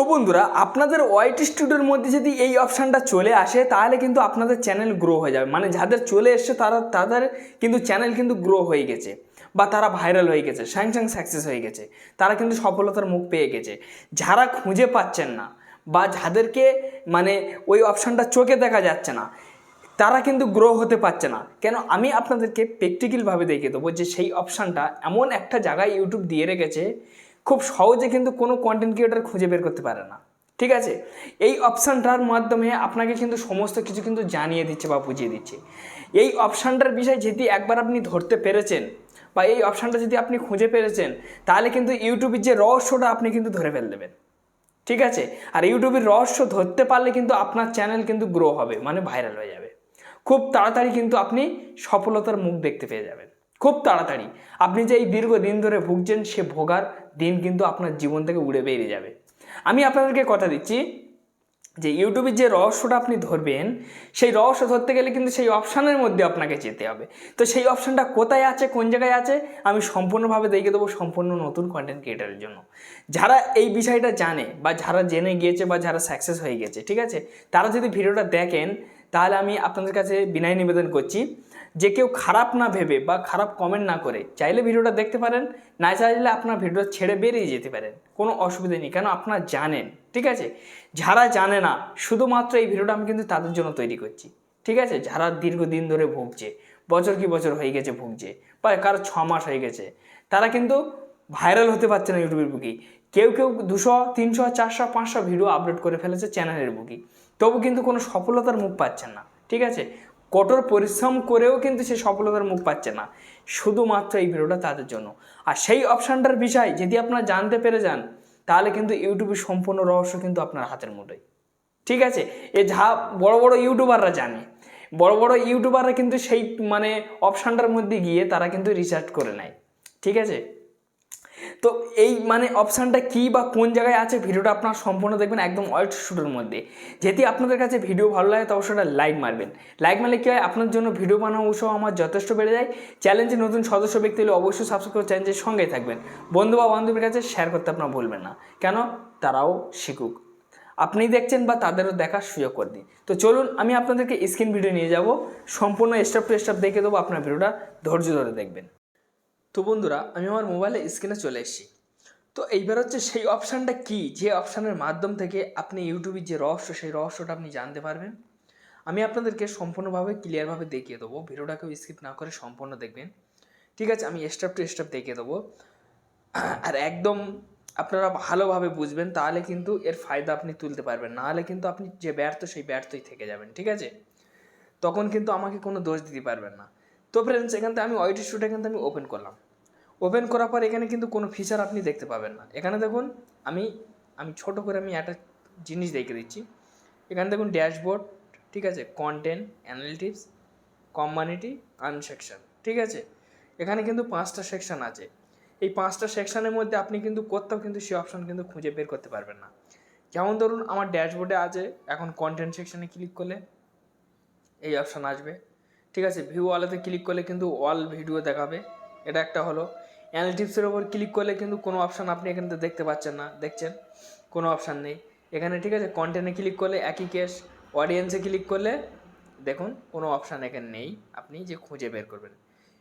তো বন্ধুরা, আপনাদের ওয়াইট স্টুডিওর মধ্যে যদি এই অপশানটা চলে আসে, তাহলে কিন্তু আপনাদের চ্যানেল গ্রো হয়ে যাবে। মানে যাদের চলে এসছে, তারা, তাদের কিন্তু চ্যানেল কিন্তু গ্রো হয়ে গেছে। বা তারা ভাইরাল হয়ে গেছে স্যাং স্যাং সাকসেস হয়ে গেছে। তারা কিন্তু সফলতার মুখ পেয়ে গেছে। যারা খুঁজে পাচ্ছেন না, বা যাদেরকে মানে ওই অপশানটা চোখে দেখা যাচ্ছে না, তারা কিন্তু গ্রো হতে পারছে না। কেন? আমি আপনাদেরকে প্র্যাকটিক্যালভাবে দেখিয়ে দেবো যে সেই অপশানটা এমন একটা জায়গায় ইউটিউব দিয়ে রেখেছে খুব সহজে কিন্তু কোনো কন্টেন্ট ক্রিয়েটার খুঁজে বের করতে পারে না। ঠিক আছে? এই অপশানটার মাধ্যমে আপনাকে কিন্তু সমস্ত কিছু কিন্তু জানিয়ে দিচ্ছে বা বুঝিয়ে দিচ্ছে। এই অপশানটার বিষয়ে যদি একবার আপনি ধরতে পেরেছেন বা এই অপশানটা যদি আপনি খুঁজে পেরেছেন, তাহলে কিন্তু ইউটিউবের যে রহস্যটা আপনি কিন্তু ধরে ফেল দেবেন। ঠিক আছে? আর ইউটিউবের রহস্য ধরতে পারলে কিন্তু আপনার চ্যানেল কিন্তু গ্রো হবে মানে ভাইরাল হয়ে যাবে। খুব তাড়াতাড়ি কিন্তু আপনি সফলতার মুখ দেখতে পেয়ে যাবেন। খুব তাড়াতাড়ি। আপনি যে এই দীর্ঘ দিন ধরে ভুগছেন সে ভোগার দিন কিন্তু আপনার জীবন থেকে উড়ে বেরিয়ে যাবে। আমি আপনাদেরকে কথা দিচ্ছি যে ইউটিউবের যে রহস্যটা আপনি ধরবেন, সেই রহস্য ধরতে গেলে কিন্তু সেই অপশানের মধ্যে আপনাকে যেতে হবে। তো সেই অপশানটা কোথায় আছে, কোন জায়গায় আছে, আমি সম্পূর্ণভাবে দেখিয়ে দেবো সম্পূর্ণ নতুন কন্টেন্ট ক্রিয়েটারের জন্য। যারা এই বিষয়টা জানে বা যারা জেনে গিয়েছে বা যারা সাকসেস হয়ে গেছে, ঠিক আছে? তারা যদি ভিডিওটা দেখেন, তাহলে আমি আপনাদের কাছে বিনয় নিবেদন করছি। যে কেউ খারাপ না ভেবে বা খারাপ কমেন্ট না করে, চাইলে ভিডিওটা দেখতে পারেন, না চাইলে আপনার ভিডিও ছেড়ে বেরিয়ে যেতে পারেন। কোনো অসুবিধা নেই, কেন আপনারা জানেন, ঠিক আছে? যারা জানে না, শুধুমাত্র এই ভিডিওটা আমি কিন্তু তাদের জন্য তৈরি করছি, ঠিক আছে? যারা দীর্ঘদিন ধরে ভুগছে, বছর কি বছর হয়ে গেছে ভুগছে, বা কারও ছ মাস হয়ে গেছে, তারা কিন্তু ভাইরাল হতে পারছে না ইউটিউবের বুকি। কেউ কেউ দুশো, তিনশো, চারশো, পাঁচশো ভিডিও আপলোড করে ফেলেছে চ্যানেলের বুকি। তবু কিন্তু কোনো সফলতার মুখ পাচ্ছেন না, ঠিক আছে? কঠোর পরিশ্রম করেও কিন্তু সে সফলতার মুখ পাচ্ছে না। শুধুমাত্র এই ভিডিওটা তাদের জন্য। আর সেই অপশানটার বিষয়, যদি আপনারা জানতে পেরে যান, তাহলে কিন্তু ইউটিউবের সম্পূর্ণ রহস্য কিন্তু আপনার হাতের মুঠোয়। ঠিক আছে? এ যা বড় বড় ইউটিউবাররা জানে। বড় বড় ইউটিউবাররা কিন্তু সেই মানে অপশানটার মধ্যে গিয়ে তারা কিন্তু রিসার্চ করে নেয়। ঠিক আছে? তো এই মানে অপশানটা কী বা কোন জায়গায় আছে, ভিডিওটা আপনার সম্পূর্ণ দেখবেন একদম ওয়াইট শুটের মধ্যে। যদি আপনাদের কাছে ভিডিও ভালো লাগে, তো অবশ্যই লাইক মারবেন। লাইক মারলে কী হয় আপনার জন্য ভিডিও বানানো উৎসাহ আমার যথেষ্ট বেড়ে যায়। চ্যালেঞ্জে নতুন সদস্য, ব্যক্তি হলে অবশ্যই সাবস্ক্রাইব করে চ্যালেঞ্জের সঙ্গেই থাকবেন। বন্ধু বা বান্ধবীর কাছে শেয়ার করতে আপনার বলবেন না। কেন? তারাও শিখুক। আপনি দেখছেন বা তাদেরও দেখার সুযোগ করে দিন। তো চলুন, আমি আপনাদেরকে স্ক্রিন ভিডিও নিয়ে যাব। সম্পূর্ণ স্টেপ টু স্টেপ দেখে দেবো, আপনার ভিডিওটা ধৈর্য ধরে দেখবেন। তো বন্ধুরা, আমি আমার মোবাইলে স্ক্রিনে চলে এসেছি। তো এইবার হচ্ছে সেই অপশানটা কি? যে অপশানের মাধ্যম থেকে আপনি ইউটিউবের যে রহস্য, সেই রহস্যটা আপনি জানতে পারবেন। আমি আপনাদেরকে সম্পূর্ণভাবে ক্লিয়ারভাবে দেখিয়ে দেবো। ভিডিওটাকেও স্কিপ না করে সম্পূর্ণ দেখবেন। ঠিক আছে, আমি স্টেপ টু স্টেপ দেখিয়ে দেবো। আর একদম আপনারা ভালোভাবে বুঝবেন, তাহলে কিন্তু এর ফায়দা আপনি তুলতে পারবেন। নাহলে কিন্তু আপনি যে ব্যর্থ, সেই ব্যর্থই থেকে যাবেন। ঠিক আছে? তখন কিন্তু আমাকে কোনো দোষ দিতে পারবেন না। তো ফ্রেন্ডস এখান থেকে আমি ওয়াইট স্টুডিও এখান থেকে আমি ওপেন করলাম। ওপেন করার পর এখানে কিন্তু কোনো ফিচার আপনি দেখতে পাবেন না। এখানে দেখুন, আমি আমি ছোট করে আমি একটা জিনিস দেখে দিচ্ছি। এখানে দেখুন ড্যাশবোর্ড ঠিক আছে? কন্টেন্ট অ্যানালিটিক্স কমিউনিটি আনসেকশন ঠিক আছে? এখানে কিন্তু পাঁচটা সেকশন আছে। এই পাঁচটা সেকশনের মধ্যে আপনি কিন্তু কোথাও কিন্তু সেই অপশন কিন্তু খুঁজে বের করতে পারবেন না। যেমন ধরুন, আমার ড্যাশবোর্ডে আছে, এখন কন্টেন্ট সেকশনে ক্লিক করলে এই অপশান আসবে। ঠিক আছে? ভিউ ওয়ালেতে ক্লিক করলে কিন্তু অল ভিডিও দেখাবে। এটা একটা হলো। অ্যানালিটিক্সের ওপর ক্লিক করলে কিন্তু কোনো অপশান আপনি এখানে দেখতে পাচ্ছেন না। দেখছেন? কোনো অপশান নেই। এখানে ঠিক আছে? কন্টেন্টে ক্লিক করলে একই কেস অডিয়েন্সে ক্লিক করলে দেখুন, কোনো অপশান এখানে নেই। আপনি যে খুঁজে বের করবেন।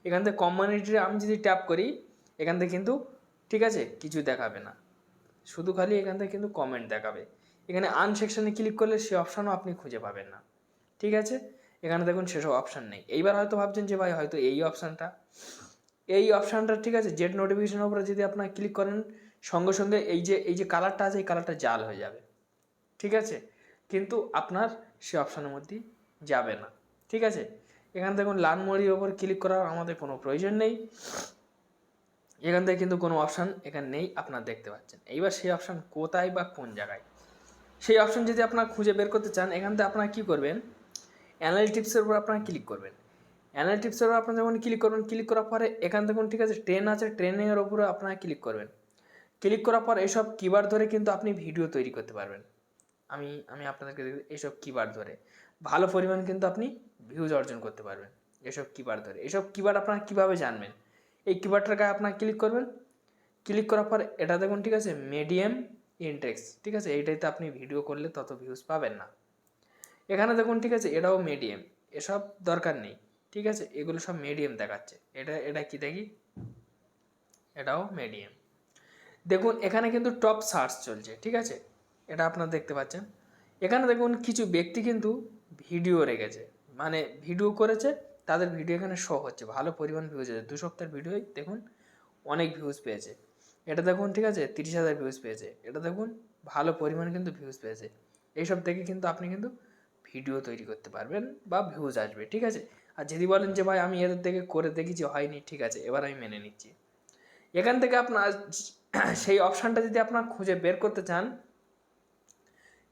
এখান থেকে কমিউনিটি আমি যদি ট্যাপ করি, এখান থেকে কিন্তু ঠিক আছে? কিছু দেখাবে না। শুধু খালি এখান থেকে কিন্তু কমেন্ট দেখাবে। এখানে আনসেকশানে ক্লিক করলে সে অপশানও আপনি খুঁজে পাবেন না। ঠিক আছে? এখানে দেখুন সেসব অপশান নেই। এইবার হয়তো ভাবছেন যে ভাই, হয়তো এই অপশানটা এই অপশানটা ঠিক আছে জেট নোটিফিকেশনের উপরে যদি আপনার ক্লিক করেন, সঙ্গে সঙ্গে এই যে এই যে কালারটা আছে, এই কালারটা জাল হয়ে যাবে। ঠিক আছে? কিন্তু আপনার সে অপশানের মধ্যে যাবে না। ঠিক আছে? এখান থেকে লাল মরির ওপর ক্লিক করার আমাদের কোনো প্রয়োজন নেই। এখান থেকে কিন্তু কোনো অপশান এখানে নেই, আপনার দেখতে পাচ্ছেন। এইবার সেই অপশান কোথায় বা কোন জায়গায়? সেই অপশান যদি আপনার খুঁজে বের করতে চান, এখান থেকে আপনারা কী করবেন? অ্যানালিটিক্সের উপর আপনারা ক্লিক করবেন। অ্যানালিটিক্সের উপর আপনারা যখন ক্লিক করবেন ক্লিক করার পরে এখান থেকে ঠিক আছে ট্রেন আছে ট্রেনের উপরে আপনারা ক্লিক করবেন। ক্লিক করার পর এইসব কিবার ধরে কিন্তু আপনি ভিডিও তৈরি করতে পারবেন। আমি আমি আপনাদেরকে এইসব কিবার ধরে। ভালো পরিমাণ কিন্তু আপনি ভিউজ অর্জন করতে পারবেন এসব কিবার ধরে। এসব কিবার আপনারা কীভাবে জানবেন? এই কিবারটার গায়ে আপনারা ক্লিক করবেন। ক্লিক করার পর এটা দেখুন ঠিক আছে মিডিয়াম ইনটেক্স ঠিক আছে? এইটাইতে আপনি ভিডিও করলে তত ভিউজ পাবেন না। এখানে দেখুন, ঠিক আছে, এটাও মিডিয়াম এসব দরকার নেই, ঠিক আছে, এগুলো সব মিডিয়াম দেখাচ্ছে, এটা এটা কি দেখি? এটাও মিডিয়াম দেখুন, এখানে কিন্তু টপ সার্চ চলছে, ঠিক আছে, এটা আপনারা দেখতে পাচ্ছেন, এখানে দেখুন, কিছু ব্যক্তি কিন্তু ভিডিও রেখেছে মানে ভিডিও করেছে, তাদের ভিডিও এখানে শো হচ্ছে, ভালো পরিমাণ ভিউজ আছে দু সপ্তাহের ভিডিওই দেখুন, অনেক ভিউজ পেয়েছে, এটা দেখুন, ঠিক আছে, তিরিশ হাজার ভিউজ পেয়েছে, এটা দেখুন, ভালো পরিমাণ কিন্তু ভিউজ পেয়েছে, এইসব দেখে কিন্তু আপনি কিন্তু ভিডিও তৈরি করতে পারবেন বা ভিউজ আসবে, ঠিক আছে? আর যদি বলেন যে, ভাই, আমি এদের থেকে করে দেখেছি, হয়নি। ঠিক আছে, এবার আমি মেনে নিচ্ছি। এখান থেকে আপনার সেই অপশানটা যদি আপনার খুঁজে বের করতে চান,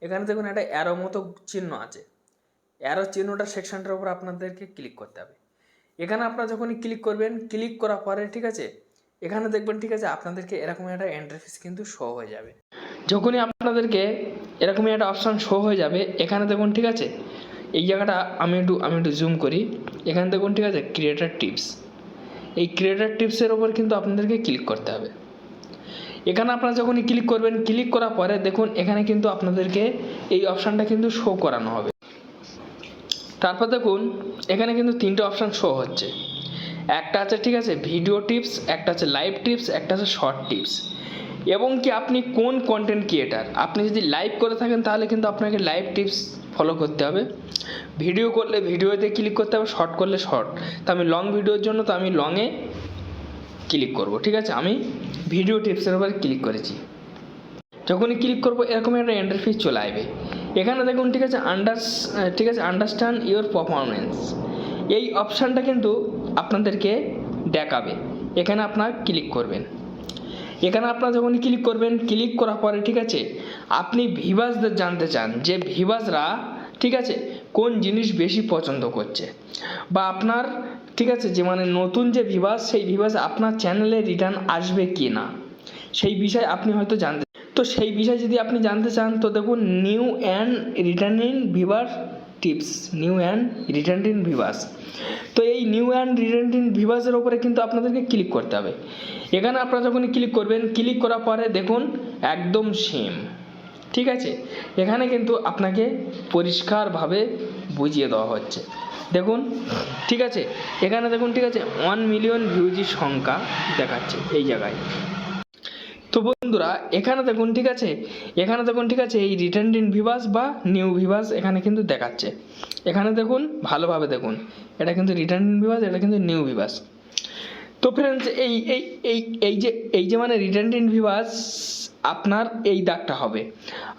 এখানে দেখুন একটা অ্যারো মতো চিহ্ন আছে। অ্যারো চিহ্নটা সেকশনটার উপর আপনাদেরকে ক্লিক করতে হবে। এখানে আপনারা যখনই ক্লিক করবেন ক্লিক করার পরে, ঠিক আছে, এখানে দেখবেন, ঠিক আছে, আপনাদেরকে এরকম একটা এন্টারফেস কিন্তু শো হয়ে যাবে। যখনই আপনাদেরকে এরকমই একটা অপশান শো হয়ে যাবে। এখানে দেখুন, ঠিক আছে? এই জায়গাটা আমি একটু আমি একটু জুম করি। এখানে দেখুন, ঠিক আছে? ক্রিয়েটার টিপস এই ক্রিয়েটার টিপসের ওপর কিন্তু আপনাদেরকে ক্লিক করতে হবে। এখানে আপনারা যখনই ক্লিক করবেন ক্লিক করার পরে দেখুন, এখানে কিন্তু আপনাদেরকে এই অপশানটা কিন্তু শো করানো হবে। তারপর দেখুন, এখানে কিন্তু তিনটে অপশান শো হচ্ছে। একটা আছে, ঠিক আছে ভিডিও টিপস একটা আছে লাইভ টিপস একটা আছে শর্ট টিপস এবং কি আপনি কোন কন্টেন্ট ক্রিয়েটার আপনি যদি লাইভ করে থাকেন, তাহলে কিন্তু আপনাকে লাইভ টিপস ফলো করতে হবে। ভিডিও করলে ভিডিওতে ক্লিক করতে হবে শর্ট করলে শর্ট তো আমি লং ভিডিওর জন্য, তো আমি লংয়ে ক্লিক করব, ঠিক আছে? আমি ভিডিও টিপসের উপর ক্লিক করেছি। যখনই ক্লিক করব, এরকম একটা ইন্টারফেস চলে আসবে। এখানে দেখুন, ঠিক আছে আন্ডার ঠিক আছে আন্ডারস্ট্যান্ড ইওর পারফরমেন্স এই অপশানটা কিন্তু আপনাদেরকে দেখাবে। এখানে আপনার ক্লিক করবেন। এখানে আপনারা যখন ক্লিক করবেন ক্লিক করার পরে, ঠিক আছে, আপনি ভিভাসদের জানতে চান যে ভিভাসরা, ঠিক আছে, কোন জিনিস বেশি পছন্দ করছে। বা আপনার, ঠিক আছে, যে মানে নতুন যে ভিভাস, সেই ভিভাস আপনার চ্যানেলে রিটার্ন আসবে কি না সেই বিষয়ে আপনি হয়তো জানতে তো সেই বিষয়ে যদি আপনি জানতে চান, তো দেখুন new and returning viewer tips, new and returning viewers. তো এই নিউ অ্যান্ড রিটার্নিং ভিভাসের ওপরে কিন্তু আপনাদেরকে ক্লিক করতে হবে। এখানে আপনারা যখনই ক্লিক করবেন, ক্লিক করার পরে দেখুন একদম সেম। ঠিক আছে? এখানে কিন্তু আপনাকে পরিষ্কারভাবে বুঝিয়ে দেওয়া হচ্ছে। দেখুন, ঠিক আছে? এখানে দেখুন, ঠিক আছে? ওয়ান মিলিয়ন ভিউজির সংখ্যা দেখাচ্ছে এই জায়গায়। তো বন্ধুরা, এখানে দেখুন ঠিক আছে? এখানে দেখুন ঠিক আছে, এই রিটার্ন ইন ভিভাস বা নিউ ভিভাস এখানে কিন্তু দেখাচ্ছে। এখানে দেখুন, ভালোভাবে দেখুন, এটা কিন্তু রিটার্ন ইন ভিভাস এটা কিন্তু নিউ ভিভাস তো ফ্রেন্ডস এই এই এই এই যে এই যে মানে রিটার্ন ইন ভিভাস আপনার এই দাগটা হবে।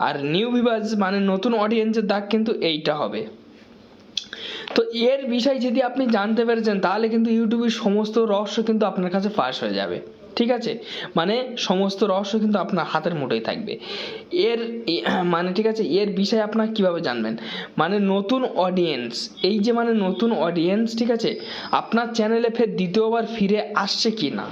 আর নিউ ভিভাস মানে নতুন অডিয়েন্সের দাগ কিন্তু এইটা হবে। তো এর বিষয় যদি আপনি জানতে পেরেছেন, তাহলে কিন্তু ইউটিউবের সমস্ত রহস্য কিন্তু আপনার কাছে ফাঁস হয়ে যাবে। ঠিক আছে? মানে সমস্ত রহস্য কিন্তু আপনার হাতের মুঠোয় থাকবে। এর মানে ঠিক আছে, এর বিষয়ে আপনার কীভাবে জানবেন? মানে নতুন অডিয়েন্স এই যে মানে নতুন অডিয়েন্স ঠিক আছে, আপনার চ্যানেলে ফের দ্বিতীয়বার ফিরে আসছে কি না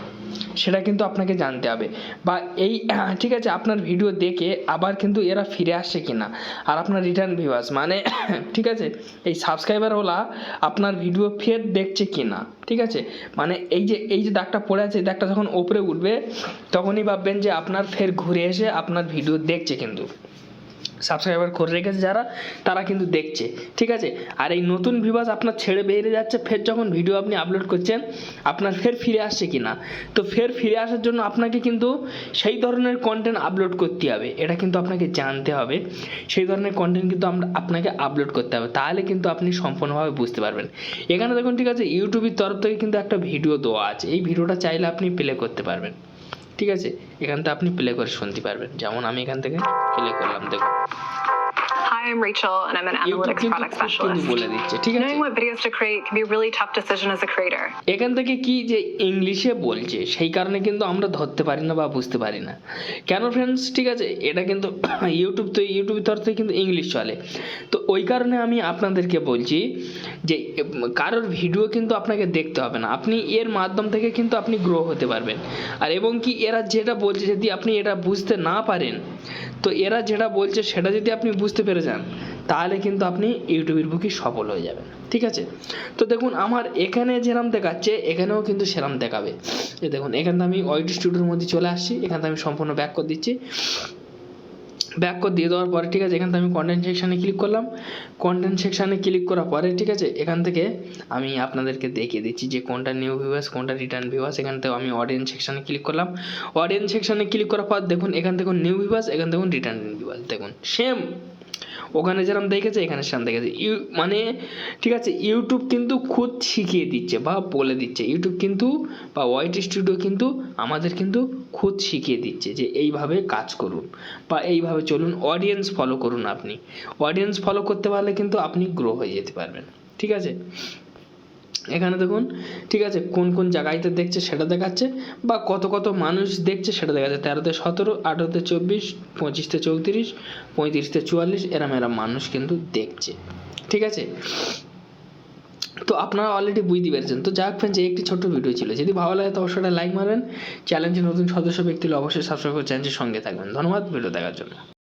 সেটা কিন্তু আপনাকে জানতে হবে। বা এই, ঠিক আছে, আপনার ভিডিও দেখে আবার কিন্তু এরা ফিরে আসছে কি না আর আপনার রিটার্ন ভিউয়ার্স মানে ঠিক আছে, এই সাবস্ক্রাইবারওয়ালা আপনার ভিডিও ফের দেখছে কি না ঠিক আছে মানে এই যে এই যে দাগটা পড়ে আছে, এই দাগটা যখন ওপরে উঠবে, তখনই ভাববেন যে আপনার ফের ঘুরে এসে আপনার ভিডিও দেখছে কিন্তু। সাবস্ক্রাইবার করে রেখেছে যারা, তারা কিন্তু দেখছে, ঠিক আছে? আর এই নতুন ভিউয়ার্স আপনার ছেড়ে বেরিয়ে যাচ্ছে, ফের যখন ভিডিও আপনি আপলোড করছেন, আপনার ফের ফিরে আসছে কি না তো ফের ফিরে আসার জন্য আপনাকে কিন্তু সেই ধরনের কন্টেন্ট আপলোড করতে হবে, এটা কিন্তু আপনাকে জানতে হবে। সেই ধরনের কন্টেন্ট কিন্তু আমরা আপনাকে আপলোড করতে হবে, তাহলে কিন্তু আপনি সম্পূর্ণভাবে বুঝতে পারবেন। এখানে দেখুন, ঠিক আছে ইউটিউবের তরফ থেকে কিন্তু একটা ভিডিও দেওয়া আছে, এই ভিডিওটা চাইলে আপনি প্লে করতে পারবেন। ঠিক আছে? এখান থেকে আপনি প্লে করে শুনতে পারবেন। যেমন আমি এখান থেকে প্লে করলাম, দেখুন। Hi, I'm Rachel, and I'm an analytics product specialist. বলে দিচ্ছে ঠিক আছে? Knowing what videos to create can be a really tough decision as a creator. এখান থেকে কি যে ইংলিশে বলছে সেই কারণে কিন্তু আমরা ধরতে পারি না বা বুঝতে পারি না। কেন ফ্রেন্ডস ঠিক আছে এটা কিন্তু ইউটিউব তো ইউটিউবের তরফ থেকে কিন্তু ইংলিশ চলে। তো ওই কারণে আমি আপনাদেরকে বলছি যে কারোর ভিডিও কিন্তু আপনাকে দেখতে হবে না। আপনি এর মাধ্যম থেকে কিন্তু আপনি গ্রো হতে পারবেন। আর এবং কি এরা যেটা বলছে যদি আপনি এটা বুঝতে না পারেন তো এরা যেটা বলছে সেটা যদি আপনি বুঝতে পেরে যান, তাহলে কিন্তু আপনি ইউটিউবের বুকি সফল হয়ে যাবেন, ঠিক আছে? তো দেখুন, আমার এখানে যেরাম দেখাচ্ছে, এখানেও কিন্তু সেরাম দেখাবে। দেখুন, এখানে আমি ওয়াইটি স্টুডিওর মধ্যে চলে আসছি, এখানে আমি সম্পূর্ণ ব্যাক করে দিচ্ছি। ব্যাক করে দিয়ে দেওয়ার পরে, ঠিক আছে, এখান থেকে আমি কন্টেন্ট সেকশানে ক্লিক করলাম। কন্টেন্ট সেকশানে ক্লিক করার পরে, ঠিক আছে, এখান থেকে আমি আপনাদেরকে দেখিয়ে দিচ্ছি যে কোনটা নিউ ভিউয়ার্স কোনটা রিটার্ন ভিউয়ার্স এখান থেকে আমি অডিয়েন্স সেকশানে ক্লিক করলাম। অডিয়েন্স সেকশানে ক্লিক করার পর, দেখুন, এখান থেকে নিউ ভিউয়ার্স এখান থেকে রিটার্ন ভিউয়ার্স দেখুন সেম ওখানে যেরকম দেখেছে, এখানে সেরকম দেখেছে। ইউ মানে ঠিক আছে, ইউটিউব কিন্তু খুদ শিখিয়ে দিচ্ছে বা বলে দিচ্ছে। ইউটিউব কিন্তু বা ওয়াইট স্টুডিও কিন্তু আমাদের কিন্তু খুদ শিখিয়ে দিচ্ছে যে এইভাবে কাজ করুন বা এইভাবে চলুন অডিয়েন্স ফলো করুন আপনি। অডিয়েন্স ফলো করতে পারলে কিন্তু আপনি গ্রো হয়ে যেতে পারবেন, ঠিক আছে? এখানে দেখুন, ঠিক আছে, কোন কোন জায়গায়তে দেখছে সেটা দেখাচ্ছে বা কত কত মানুষ দেখছে সেটা দেখাচ্ছে। তেরোতে সতেরো, আঠেরোতে চব্বিশ, পঁচিশতে চৌত্রিশ, পঁয়ত্রিশতে চুয়াল্লিশ, এরম এরম মানুষ কিন্তু দেখছে। ঠিক আছে? তো আপনারা অলরেডি বুঝতে পেরেছেন। তো যাক ফ্রেন্ডস এই একটি ছোট্ট ভিডিও ছিল। যদি ভালো লাগে তো অবশ্যই লাইক মারবেন চ্যালেঞ্জে নতুন সদস্য ব্যক্তি অবশ্যই সাবস্ক্রাইব করে চ্যানেলটির সঙ্গে থাকবেন। ধন্যবাদ ভিডিও দেখার জন্য।